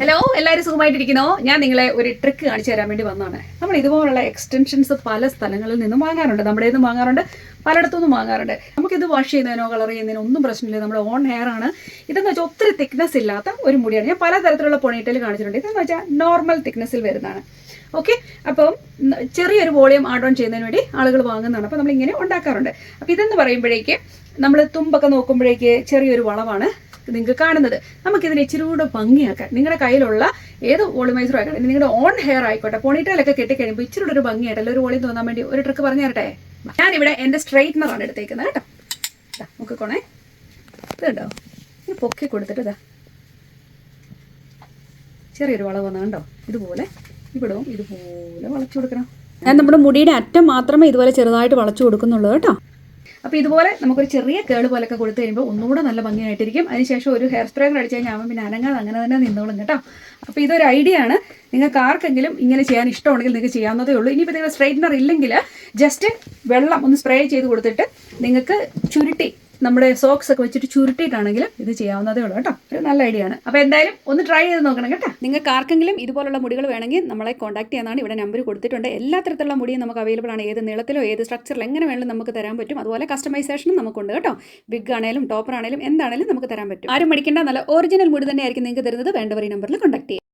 Hello എല്ലാവരും സുഖമായിട്ടിരിക്കുന്നോ? ഞാൻ നിങ്ങളെ ഒരു ട്രിക്ക് കാണിച്ചു തരാൻ വേണ്ടി വന്നതാണ്. നമ്മൾ ഇതുപോലുള്ള എക്സ്റ്റൻഷൻസ് പല സ്ഥലങ്ങളിൽ നിന്നും വാങ്ങാറുണ്ട്. നമ്മുടെ നിന്നും വാങ്ങാറുണ്ട് പലയിടത്തു നിന്നും വാങ്ങാറുണ്ട്. നമുക്കിത് വാഷ് ചെയ്യുന്നതിനോ കളർ ചെയ്യുന്നതിനോ ഒന്നും പ്രശ്നമില്ല. നമ്മുടെ ഓൺ ഹെയർ ആണ്. ഇതെന്ന് വെച്ചാൽ ഒത്തിരി തിക്നെസ് ഇല്ലാത്ത ഒരു മുടിയാണ്. ഞാൻ പലതരത്തിലുള്ള പൊണിയിട്ടൽ കാണിച്ചിട്ടുണ്ട്. ഇതെന്ന് വെച്ചാൽ നോർമൽ തിക്നെസ്സിൽ വരുന്നതാണ്. ഓക്കെ അപ്പം ചെറിയൊരു വോളിയം ആഡ് ഓൺ ചെയ്യുന്നതിന് വേണ്ടി ആളുകൾ വാങ്ങുന്നതാണ്. അപ്പോൾ നമ്മളിങ്ങനെ ഉണ്ടാക്കാറുണ്ട്. അപ്പോൾ ഇതെന്ന് പറയുമ്പോഴേക്ക് നമ്മൾ തുമ്പൊക്കെ നോക്കുമ്പോഴേക്ക് ചെറിയൊരു വളവാണ്. നിങ്ങൾക്ക് കാണുന്നത്. നമുക്കിതിനെ ഇച്ചിരി കൂടെ ഭംഗിയാക്കാൻ. നിങ്ങളുടെ കയ്യിലുള്ള ഏത് വോളിമൈസറും ആയിക്കോട്ടെ നിങ്ങളുടെ ഓൺ ഹെയർ ആയിക്കോട്ടെ പോണിറ്റയിലൊക്കെ കെട്ടിക്കഴിയുമ്പോൾ ഇച്ചിരി കൂടെ ഒരു ഭംഗിയായിട്ടല്ല ഒരു വോളിയും തോന്നാൻ വേണ്ടി ഒരു ട്രിക്ക് പറഞ്ഞു തരട്ടെ? ഞാനിവിടെ എന്റെ സ്ട്രെയിറ്റ്നറാണ് എടുത്തേക്കുന്നത് കേട്ടോ. നമുക്ക് കൊണേ ഇത് കണ്ടോ? ഈ പൊക്കി കൊടുത്തിട്ട് ഇതാ ചെറിയൊരു വളവ് കണ്ടോ? ഇതുപോലെ ഇവിടവും ഇതുപോലെ വളച്ചു കൊടുക്കണം. ഞാൻ നമ്മുടെ മുടിയുടെ അറ്റം മാത്രമേ ഇതുപോലെ ചെറുതായിട്ട് വളച്ചു കൊടുക്കുന്നുള്ളൂ കേട്ടോ. അപ്പോൾ ഇതുപോലെ നമുക്കൊരു ചെറിയ കേട് പോലൊക്കെ കൊടുത്തു കഴിയുമ്പോൾ ഒന്നുകൂടെ നല്ല ഭംഗിയായിട്ടിരിക്കും. അതിനുശേഷം ഒരു ഹെയർ സ്പ്രേ കൂടെ അടിച്ചു കഴിഞ്ഞാൽ അവൻ പിന്നെ അനങ്ങാതെ അങ്ങനെ തന്നെ നിന്നോളും കേട്ടോ. അപ്പോൾ ഇതൊരു ഐഡിയ ആണ്. നിങ്ങൾക്ക് ആർക്കെങ്കിലും ഇങ്ങനെ ചെയ്യാൻ ഇഷ്ടമുണ്ടെങ്കിൽ നിങ്ങൾക്ക് ചെയ്യാവുന്നതേ ഉള്ളൂ. ഇനിയിപ്പോൾ നിങ്ങൾ സ്ട്രൈറ്റ്നർ ഇല്ലെങ്കിൽ ജസ്റ്റ് വെള്ളം ഒന്ന് സ്പ്രേ ചെയ്ത് കൊടുത്തിട്ട് നിങ്ങൾക്ക് ചുരുട്ടി നമ്മുടെ സോക്സ് ഒക്കെ വെച്ചിട്ട് ചുരുട്ടിയിട്ടാണെങ്കിലും ഇത് ചെയ്യാവുന്നതേ ഉള്ളൂ കേട്ടോ. ഒരു നല്ല ഐഡിയ ആണ്. അപ്പോൾ എന്തായാലും ഒന്ന് ട്രൈ ചെയ്ത് നോക്കണം കേട്ടോ. നിങ്ങൾക്ക് ആർക്കെങ്കിലും ഇതുപോലുള്ള മുടികൾ വേണമെങ്കിൽ നമ്മളെ കോൺടാക്ട് ചെയ്യാനാണ്. ഇവിടെ നമ്പർ കൊടുത്തിട്ടുണ്ട്. എല്ലാ തരത്തിലുള്ള മുടിയും നമുക്ക് അവൈലബിൾ ആണ്. ഏത് നീളത്തിലോ ഏത് സ്ട്രക്ചറിൽ എങ്ങനെ വേണമെങ്കിലും നമുക്ക് തരാൻ പറ്റും. അതുപോലെ കസ്റ്റമൈസേഷനും നമുക്കുണ്ട് കേട്ടോ. ബിഗ് ആണെങ്കിലും ടോപ്പർ ആണെങ്കിലും എന്താണെങ്കിലും നമുക്ക് തരാൻ പറ്റും. ആരും മടിക്കേണ്ട. നല്ല ഒറിജിനൽ മുടി തന്നെയായിരിക്കും നിങ്ങൾക്ക് തരുന്നത്. വേണ്ടവർ ഈ നമ്പറിൽ കോൺടാക്ട് ചെയ്യാം.